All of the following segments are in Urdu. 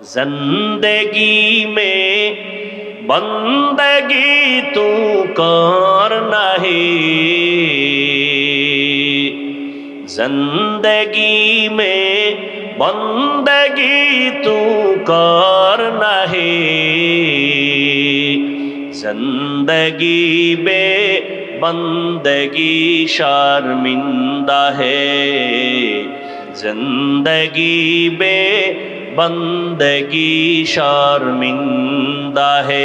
زندگی میں بندگی تو کرنا ہے زندگی میں بندگی تو کرنا ہے زندگی بے بندگی شرمندہ ہے۔ زندگی بے بندگی شرمندہ ہے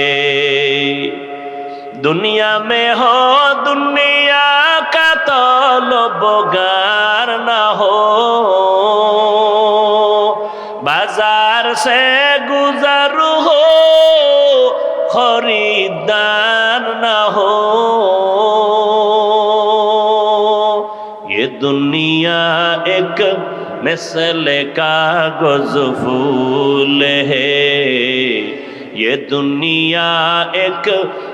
دنیا میں ہو دنیا کا طلب گار نہ ہو بازار سے گزر ہو خریدار نہ ہو یہ دنیا ایک مثل کاغذ پھول ہے۔ یہ دنیا ایک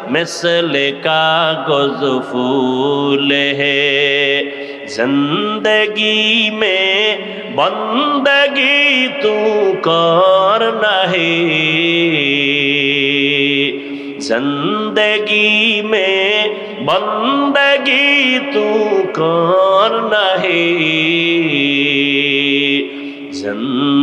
مثل کاغذ پھول ہے۔ زندگی میں بندگی تو کرنا ہے۔ زندگی میں بندگی تو کرنا ہے۔